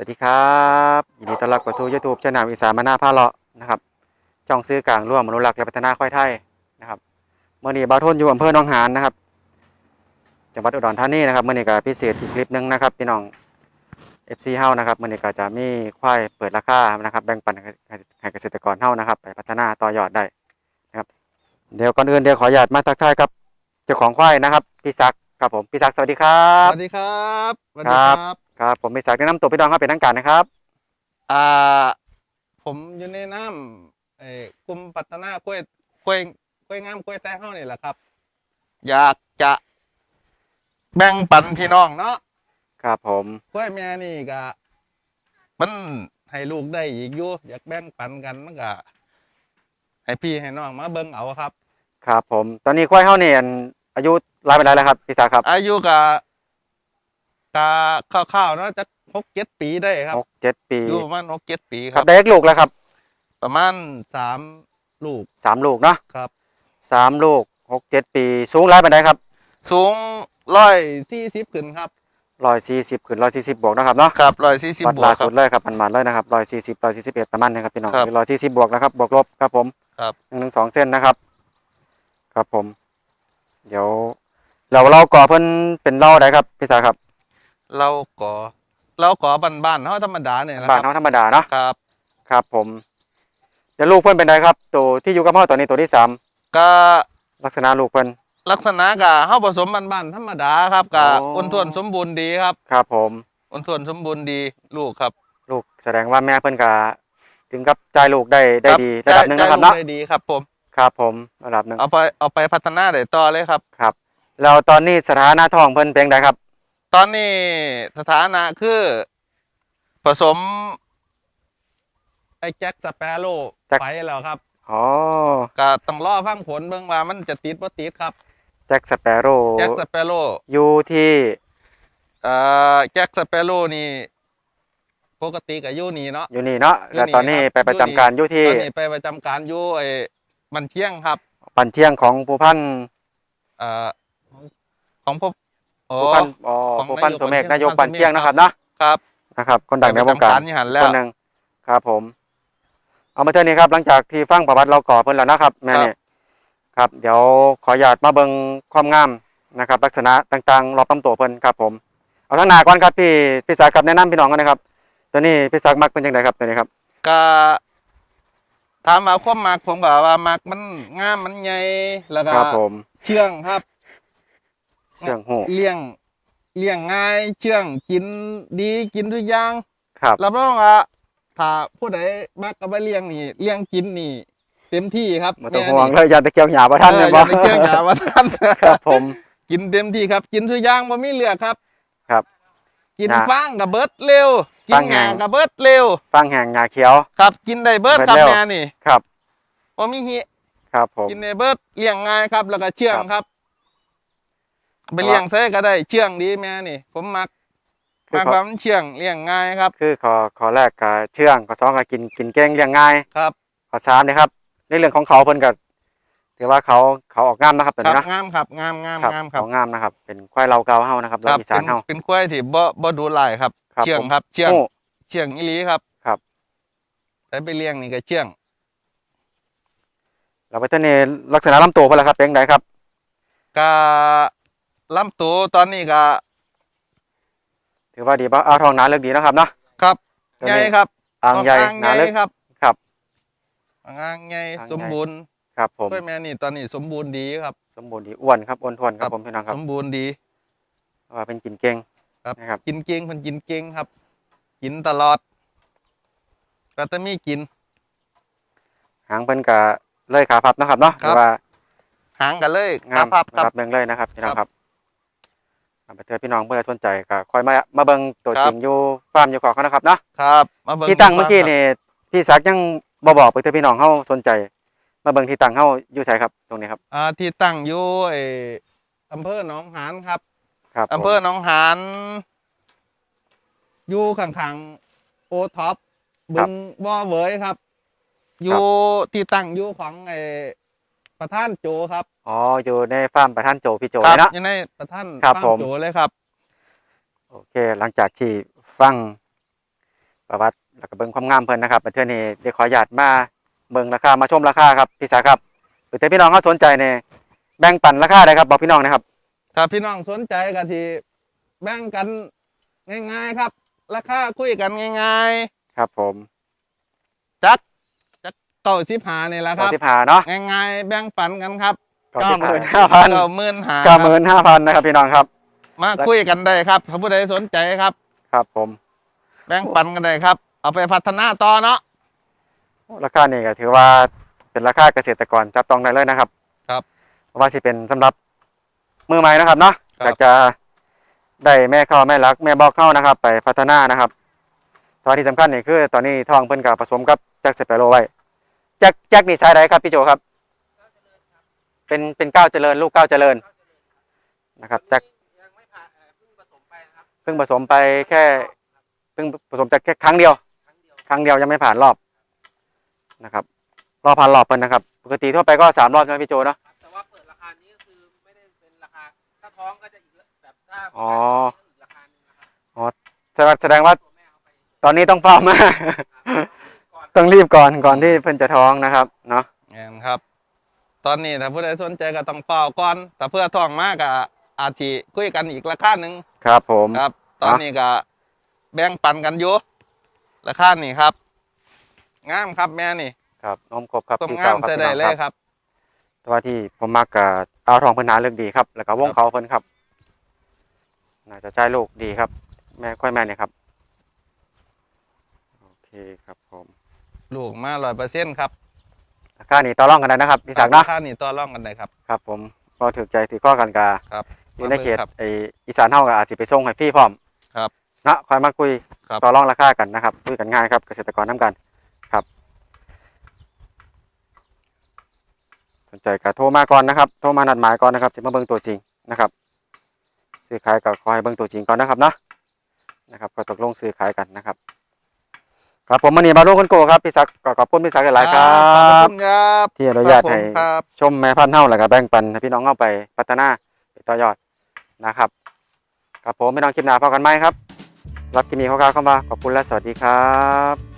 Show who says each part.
Speaker 1: สวัสดีครับยินดีต้อนรับเข้าสู่ YouTube ช่องอีสานมาหน้าผ้าเลาะนะครับช่องซื้อกลางร่วมอนุรักษ์และพัฒนาควายไทยนะครับเมื่อนี้บาวทนอยู่อำเภอหนองหานนะครับจังหวัดอุดรธานีนะครับเมื่อนี้ก็พิเศษอีกคลิปหนึงนะครับพี่น้อง FC เฮานะครับเมื่อนี้ก็จะมีควายเปิดราคานะครับ แบ่งปันให้ให้เกษตรกรเฮานะครับ ไปพัฒนาต่อยอดได้นะครับ เดี๋ยวก่อนอื่นเดี๋ยวขออนุญาตมาทักทายครับเจ้าของควายนะครับพี่ศักดิ์ครับผมพี่ศักดิ์สวัสดีครั
Speaker 2: ส
Speaker 1: บ
Speaker 2: วัสดีครับสวัส
Speaker 1: ค
Speaker 2: ดี
Speaker 1: รับ
Speaker 2: ครับ
Speaker 1: ครับผมพี่ศักดิ์แนะนำตัวพี่น้องครับเป็นทางการนะครับ
Speaker 2: อ่าผมอยู่ในน้ำเอ่อกลุ่มพัฒนากล้วยกล้วยกล้วยงามกล้วยแท้เฮานี่แหละครับ อยากจะแบ่งปันพี่น้องเนาะ
Speaker 1: ครับผม
Speaker 2: กล้วยแม่นี่ก็มันให้ลูกได้อีกอยู่อยากแบ่งปันกันมันก็ให้พี่ให้น้องมาเบิ่งเอาครับ
Speaker 1: ครับผม ตอนนี้ควายเฮาเนี่ยอายุรายเป็นไรแล้วครับพี่ศักดิ์ครับ
Speaker 2: อายุก็ ก็คร่าวๆเนาะจะหกเจ็ดปีได้ครับ
Speaker 1: หกเจ็ดปี
Speaker 2: อยู่ประมาณหกเจ็ดปี
Speaker 1: ค
Speaker 2: ค
Speaker 1: รั
Speaker 2: รั
Speaker 1: บบได้เลขลูกแล้วครับ
Speaker 2: ประมาณสามลูก
Speaker 1: สามลูกเนาะ
Speaker 2: ครับ
Speaker 1: สามลูกหกเจ็ดปี สูงรายเป็นไรครับ
Speaker 2: สูงร้อยสี่สิบขึ้นครับ
Speaker 1: ร้อยสี่สิบขึ้นร้อยสี่สิบบวกนะครับเนาะ
Speaker 2: ครับร้อยสี่สิบ
Speaker 1: วัด
Speaker 2: บว
Speaker 1: ล่าก
Speaker 2: ครั
Speaker 1: สุ
Speaker 2: บ
Speaker 1: ดเลยครับมันๆเลยนะครับร้อยสี่สิบร้อยสี่สิบเอ็ดประมาณนี้ครับพี่น้อง
Speaker 2: ครับ
Speaker 1: ร้อยสี่สิบบวกนะครับบวกลบครับผม
Speaker 2: ครับ
Speaker 1: หนึ่งถึงสองเส้นนะครับ ครับผม เดี๋ยวเราเราก่อเพิ่นเป็นเล่าได้ครับพี่ศักดิ์ครับ
Speaker 2: เราก่อเราก่อบ้านๆเฮาธรรมดาเนี่ยนะค
Speaker 1: บ้าน
Speaker 2: รับ
Speaker 1: น้องธรรมดาเนาะ
Speaker 2: ครับ
Speaker 1: ครับ ผมเดี๋ยวลูกเพิ่นเป็นไรครับ ตัวที่อยู่กับพ่อตัวนี้ตัวที่สาม
Speaker 2: ก็
Speaker 1: ลักษณะลูกเพิ่น
Speaker 2: ลักษณะก็เฮาผสมบ้านๆธรรมดาครับก็
Speaker 1: อ๋อ
Speaker 2: อ้วนท้วนสมบูรณ์ดีครับ
Speaker 1: ครับ ผม
Speaker 2: อ้วนท้วนสมบูรณ์ดีลูกครับ
Speaker 1: ลูกแสดงว่าแม่เพิ่นก็ถึงกับจ่ายลูกได้ได้
Speaker 2: ครับ
Speaker 1: ดีระดับหนึ่งนะครับ
Speaker 2: ได้
Speaker 1: เนาะ
Speaker 2: ได้ดีครับ ผม
Speaker 1: ครับผมระดับหนึ่ง
Speaker 2: เอาไปเอาไปพัฒนาได้ต่อเลยครับ
Speaker 1: ครับแล้วตอนนี้สถานะท้องเพิ่นเป็นไงครับ
Speaker 2: ตอนนี้สถานะคือผสม ไอ้แจ็คสเปโร่
Speaker 1: แจ็ค
Speaker 2: ไปแล้วครับ
Speaker 1: อ๋อ
Speaker 2: ก็ต้องรอฟังผลเบิ่งว่ามันจะติดบ่ติดครับ
Speaker 1: แจ็คสเปโร่
Speaker 2: แจ็คสเปโร่
Speaker 1: อยู่ที่
Speaker 2: เอ่อแจ็คสเปโร่นี่ปกติกับยูนี่เนาะ
Speaker 1: อยู่นี่เนาะ
Speaker 2: อยู่นี่
Speaker 1: แล้วตอนนี้
Speaker 2: ครับ
Speaker 1: ไปประจำการอยู่ที่
Speaker 2: ตอนนี้ไปประจำการอยู่ไอ้บันเชียงครับ
Speaker 1: ปันเชียงของผู้พัน
Speaker 2: เอ่อของของพบโอ้
Speaker 1: ผู้พันอ๋อ
Speaker 2: ของ
Speaker 1: ผู้พัน
Speaker 2: นายก
Speaker 1: ตัวเมฆ
Speaker 2: ปันเชียง
Speaker 1: นายกปันเชียง
Speaker 2: ปันเชียง
Speaker 1: นะครับเนาะ
Speaker 2: ครับ
Speaker 1: นะครับคนดังในวงการ
Speaker 2: ไปประจำอยู่หันแล้ว
Speaker 1: คนหนึ่งครับผม เอามาเท่านี้ครับหลังจากที่ฟังประวัติเราก่อเพิ่นแล้วนะครับ แม่นี่ครับ เดี๋ยวขออนุญาตมาเบิ่งความงามนะครับ ลักษณะต่างๆรอบลำตัวเพิ่นครับ ผมเอาทั้งหน้าก่อนครับพี่พี่ศักดิ์ครับแนะนำพี่น้องกันนะครับ ตัวนี้พี่ศักดิ์มักเป็นจังไดครับตัวนี้ครับ
Speaker 2: ก็ถามมาความมักผมก็ว่ามักมันงามมันใหญ่แล้วก็
Speaker 1: ครับผม
Speaker 2: เชื่องครับ
Speaker 1: เชื่องหู
Speaker 2: เลี้ยง เลี้ยงง่าย เชื่องกินดีกินทุกอย่าง
Speaker 1: ครับ
Speaker 2: รับรองว่าถ้าผู้ใดมักก็ไปเลี้ยงนี่เลี้ยงกินนี่ เต็มที่ครับ
Speaker 1: บ่ต้อง
Speaker 2: แม่
Speaker 1: ห่วง
Speaker 2: นี่
Speaker 1: เลยอย่าตะเกียวหยาบ่ทัน
Speaker 2: เอ
Speaker 1: แม่
Speaker 2: อนอ
Speaker 1: บ่
Speaker 2: ย่าไปเกี่ยงหยาว่าท่าน
Speaker 1: ครับผม
Speaker 2: กินเต็มที่ครับ กินทุกอย่างบ่มีเหลือครับ
Speaker 1: ครับ
Speaker 2: กิน
Speaker 1: หญ้า
Speaker 2: ฟางกับเบิดเร็ว กิ
Speaker 1: ฟานง
Speaker 2: ห
Speaker 1: แห้
Speaker 2: ญ้างกับเบิดเร็ว
Speaker 1: ฟังแห่งหญ้าเขียว
Speaker 2: ครับ กินได้เบิด
Speaker 1: เบิด
Speaker 2: ครับ
Speaker 1: เร็ว
Speaker 2: แม่นี่
Speaker 1: ครับ
Speaker 2: บ่มีหิ
Speaker 1: ครับผม
Speaker 2: กินได้เบิดเลี้ยงง่ายครับ แล้วก็เชื่อง
Speaker 1: ครับ
Speaker 2: ครับ ไป
Speaker 1: แต่ว่า
Speaker 2: เลี้ยงใส่ก็ได้เชื่องดีแม่นี่ ผมมัก
Speaker 1: คือ
Speaker 2: มัก
Speaker 1: เขา
Speaker 2: ความนเชื่องเลี้ยงง่ายครับ
Speaker 1: คือขอขอแรกก็เชื่องขอสองก็กินกินเก่งเลี้ยงง่าย
Speaker 2: ครับ
Speaker 1: ขอสามนะครับ ในเรื่องของเขาเพิ่นก็ถือว่าเขาเขาออกงามนะครับตัว
Speaker 2: ครั
Speaker 1: นี้
Speaker 2: บ
Speaker 1: นะ
Speaker 2: งามครับงามงาม
Speaker 1: ครับ
Speaker 2: งามครับ
Speaker 1: เขางามนะครับ เป็นควายเราเกาเฮานะครับ
Speaker 2: ค
Speaker 1: เรา
Speaker 2: รับ
Speaker 1: อีสา
Speaker 2: เป็นน
Speaker 1: เฮา
Speaker 2: เป็นควายที่บ่บ่ดูหลายครับ
Speaker 1: ครับ
Speaker 2: เชื่อง
Speaker 1: ผม
Speaker 2: ครับ เชื่อง
Speaker 1: โอ้
Speaker 2: เชื่องอีหลีครับ
Speaker 1: ครับ
Speaker 2: แต่ไปเลี้ยงนี่ก็เชื่อง
Speaker 1: เราไปเท่านี้ลักษณะลำตัวเพิ่นล่ะครับเป็นไงครับ
Speaker 2: ก็ ลำตัวตอนนี้ก็
Speaker 1: ถือว่าดีป่ะเอาทองหนาเลือกดีนะครับเนาะ
Speaker 2: ครับ
Speaker 1: ตัว
Speaker 2: ใหญ่
Speaker 1: นี้
Speaker 2: ครับ
Speaker 1: อ่างใหญ่
Speaker 2: อ่าง
Speaker 1: หนา
Speaker 2: ให
Speaker 1: ลึ
Speaker 2: ญ่
Speaker 1: ก
Speaker 2: ครับ
Speaker 1: ครับ
Speaker 2: อ่างใหญ่
Speaker 1: อ่างใหญ่
Speaker 2: สมบูรณ์
Speaker 1: ครับผม
Speaker 2: กล้วยแม่นี่ตอนนี้สมบูรณ์ดีครับ
Speaker 1: สมบูรณ์ดีอ้วนครับอ้วนท้วนค
Speaker 2: ครั
Speaker 1: รับบผมพี่น้องครับ
Speaker 2: สมบูรณ์ดี
Speaker 1: ว่าเป็นกินเก่ง
Speaker 2: ครับ
Speaker 1: นะครับ
Speaker 2: กินเก่งเพิ่นกินเก่งครับ กินตลอด ก็จะมีกิน
Speaker 1: หางเพิ่นก็เลยขาพับนะครับเนาะ
Speaker 2: ครับ
Speaker 1: ถือว่า
Speaker 2: หางกันเลย
Speaker 1: งาม
Speaker 2: พับค
Speaker 1: ระ
Speaker 2: รั
Speaker 1: ดั
Speaker 2: บ
Speaker 1: บหนึ่งเลยนะครับพี่น้อง
Speaker 2: ค
Speaker 1: ครับรับ ไปเถอะพี่น้องเพื่อสนใจก็คอยมามาเบิ่งตัว
Speaker 2: ครับ
Speaker 1: จริงอยู่ฟาร์มอยู่ของเขานะครับเนาะ
Speaker 2: ครับมาเบิ่ง
Speaker 1: ที่ตั้ง
Speaker 2: ดู
Speaker 1: เมื่อกี้
Speaker 2: ครับ
Speaker 1: นี่พี่ศักดิ์ยังบ่บอกไปเถอะพี่น้องเฮาสนใจ มาเบิ่งที่ตั้งเฮาอยู่ไสครับตรงนี้ครับ
Speaker 2: อ่าที่ตั้งอยู่ไอ้อำเภอหนองหานครับ
Speaker 1: ครับ
Speaker 2: อำเภอ
Speaker 1: ผม
Speaker 2: หนองหานอยู่ข้างๆโอท็อปบึงบ่อเหวยครับ อยู่ที่ตั้งอยู่ของไอ้ ประธานโจครับ
Speaker 1: อ๋ออยู่ในฟาร์มประธานโจพี่โจ
Speaker 2: ครั
Speaker 1: เลยเนาะ
Speaker 2: อยู่ในประธาน
Speaker 1: ครับ
Speaker 2: ฟา
Speaker 1: ผม
Speaker 2: โจเลยครับ
Speaker 1: โอเค หลังจากที่ฟังประวัติแล้วก็เบิ่งความงามเพิ่นนะครับประเทศนี้เดี๋ยวขออนุญาตมาเบิ่งราคามาชมราคาครับพี่สาครับหรือแต่พี่น้องเขาสนใจเนี่ยแบ่งปันราคาได้ครับบอกพี่น้องนะครับ
Speaker 2: ถ้าพี่น้องสนใจก็ที่แบ่งกันง่าย ๆ ครับ ราคาคุยกันง่าย
Speaker 1: ครับผม
Speaker 2: ๆ จักจัก เก้าสิบหานี่แหละค
Speaker 1: เก้า
Speaker 2: รับ
Speaker 1: สิบห้าเนาะ
Speaker 2: ง่ายๆแบ่งปันกันครับ
Speaker 1: เก้าหมื่นห้าพัน
Speaker 2: เก้าหมื่นหา
Speaker 1: เก้าหมื่นห้าพันนะครับพี่น้องครับ
Speaker 2: มาคุยกันได้ครับถ้าผู้ใดสนใจครับ
Speaker 1: ครับผม
Speaker 2: แบ่งปันกันได้ครับ เอาไปพัฒนาต่อเนาะ
Speaker 1: ราคานี่ก็ถือว่าเป็นราคาเกษตรกรจับต้องได้เลยนะครับ
Speaker 2: ครับ
Speaker 1: เพราะว่าสิเป็นสำหรับมือใหม่นะครับเนาะ
Speaker 2: ครับ
Speaker 1: อยากจะได้แม่เข้าแม่รัก แม่บอกเข้านะครับ ไปพัฒนานะครับแตอนที่สำคัญนี่คือ ตอนนี้ทองเพิ่นกับผสมกับแจ็คสเปโรไว้ แจ็คแจ็คนี่สายใดครับพี่โจครับ เป็นเป็นก้าวเจริญ ลูกก้าวเจริญนะครับแจ็คเพิ่งผสมไปแค่เพิ่งผสมแต่แค่ครั้งเดียว ครั้งเดียวยังไม่ผ่านรอบนะครับ รอบผ่านรอบเพิ่นนะครับ ปกติทั่วไปก็สามรอบใช่ไหมพี่โจเนาะ
Speaker 3: แต่ว่าเปิดราคานี้ก็คือไม่ได้เป็นราคาถ้าท้องก็จะอีกแบบถ้า
Speaker 1: อ๋อ
Speaker 3: อีกราคาหนึงนะครับ
Speaker 1: แสดงแสดงว่า
Speaker 3: ตัวแม่เอาไป
Speaker 1: ตอนนี้ต้องเฝ้ามาก
Speaker 3: ก่อน
Speaker 1: ต้องรีบก่อนก่อนที่เพิ่นจะท้องนะครับเนาะ
Speaker 2: แม่นครับ ตอนนี้ถ้าผู้ใดสนใจก็ต้องเฝ้าก่อนแต่เพื่อท่องมากก็อาจจะคุยกันอีกราคาหนึ่ง
Speaker 1: ครับผม
Speaker 2: ครับ ตอนนี้ก็แบ่งปันกันอยู่ราคานี่ครับงามครับแม่นี่
Speaker 1: ครับนมครบครับ
Speaker 2: ต้ม
Speaker 1: สี
Speaker 2: งา
Speaker 1: เก่ามครับ
Speaker 2: ใส่
Speaker 1: พี่
Speaker 2: ได้
Speaker 1: น้อง
Speaker 2: เล
Speaker 1: ค
Speaker 2: ย
Speaker 1: รับ
Speaker 2: ครับ
Speaker 1: แต่ว่าที่ผมมักกับเอาทองเพิ่นหาเรื่องดีครับ แล้วก็วง
Speaker 2: ครับ
Speaker 1: เขาเพิ่นครับ น่าจะใช้ลูกดีครับ แม่ค่อยแม่เนี่ยครับ โอเคครับผม
Speaker 2: ลูกมาร้อยเปอร์เซ็นต์ครับ
Speaker 1: ราคานี้ต่อรองกันได้นะครับพี่ศักดิ์เนาะ
Speaker 2: ราคานี่ต่อรองกันได้ครับ
Speaker 1: ครับ ผมพอถือใจถือข้อกันกา
Speaker 2: ครับ
Speaker 1: อยู่ในเขต
Speaker 2: ครับ
Speaker 1: ไออีสานเฮาก็อาจสิไปส่งให้พี่พร้อม
Speaker 2: ครับ
Speaker 1: นะคอยมาคุย
Speaker 2: ครับ
Speaker 1: ต่อรองราคากันนะครับคุยกันง่ายครับเกษตรกรน้ำกันครับ สนใจก็โทรมาก่อนนะครับโทรมานัดหมายก่อนนะครับจะมาเบิ่งตัวจริงนะครับซื้อขายก็ขอให้เบิ่งตัวจริงก่อนนะครับเนาะนะครับก็ตกลงซื้อขายกันนะครับ ครับผมมันนี่มาลูกคนโกครับพี่ศักดิ์ก็ขอบคุณพี่ศักดิ์หลายๆครั
Speaker 2: ขอบบคุณครับ
Speaker 1: ที่อนุญาต
Speaker 2: ครับผม
Speaker 1: ให้
Speaker 2: ครับ
Speaker 1: ชมแม่พันธุ์เฮาแล้วก็แบ่งปันให้พี่น้องเฮาไปพัฒนาไปต่อยอดนะครับครับผมไม่ต้องคลิปหน้าพอกันไหมครับ รับกินนี้เขาเข้ามาขอบคุณและสวัสดีครับ
Speaker 2: ลูก